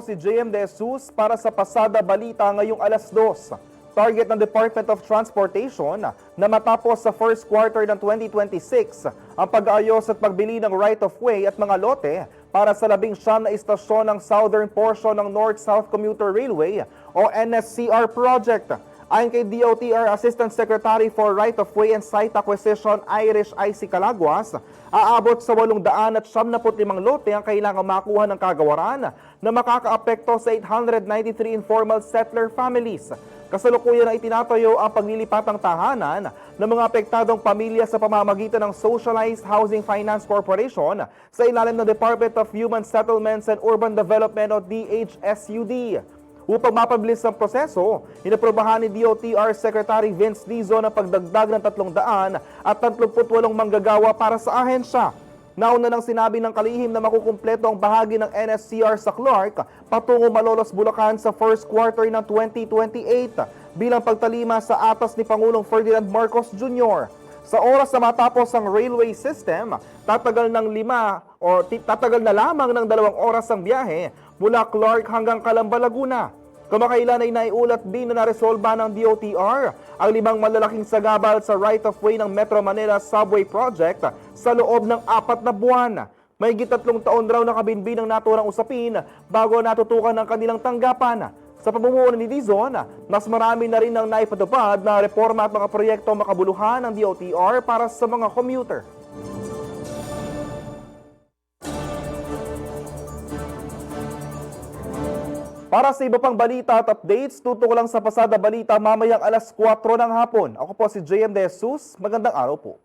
si JM De Jesus para sa Pasada Balita ngayong alas 2. Target ng Department of Transportation na matapos sa first quarter ng 2026 ang pag-aayos at pagbili ng right-of-way at mga lote para sa labing siyam na istasyon ng southern portion ng North-South Commuter Railway o NSCR project. Ayon kay DOTR Assistant Secretary for Right-of-Way and Site Acquisition Irish IC Calaguas, aabot sa 800 at 75 lote ang kailangang makuha ng kagawaran na makakaapekto sa 893 informal settler families. Kasalukuyan na itinatayo ang paglilipatang tahanan ng mga apektadong pamilya sa pamamagitan ng Socialized Housing Finance Corporation sa ilalim ng Department of Human Settlements and Urban Development o DHSUD. Upang mapabilis ang proseso, inaprobahan ni DOTR Secretary Vince Dizo na pagdagdag ng 300 at 38 manggagawa para sa ahensya. Nauna nang sinabi ng kalihim na makukumpleto ang bahagi ng NSCR sa Clark patungo Malolos, Bulacan sa first quarter ng 2028 bilang pagtalima sa atas ni Pangulong Ferdinand Marcos Jr. Sa oras na matapos ang railway system, tatagal ng lima o tatagal na lamang ng dalawang oras ang biyahe mula Clark hanggang Calamba, Laguna. Kamakailan ay naiulat din na naresolba ng DOTR ang limang malalaking sagabal sa right-of-way ng Metro Manila Subway Project sa loob ng apat na buwan. May tatlong taon raw nakabinbin ang naturang usapin bago natutukan ng kanilang tanggapan. Sa pamumuno ni Dizon, mas marami na rin ang naipatupad na reforma at mga proyekto makabuluhan ng DOTR para sa mga commuter. Para sa iba pang balita at updates, tutok lang sa Pasada Balita mamayang alas 4 ng hapon. Ako po si JM De Jesus. Magandang araw po.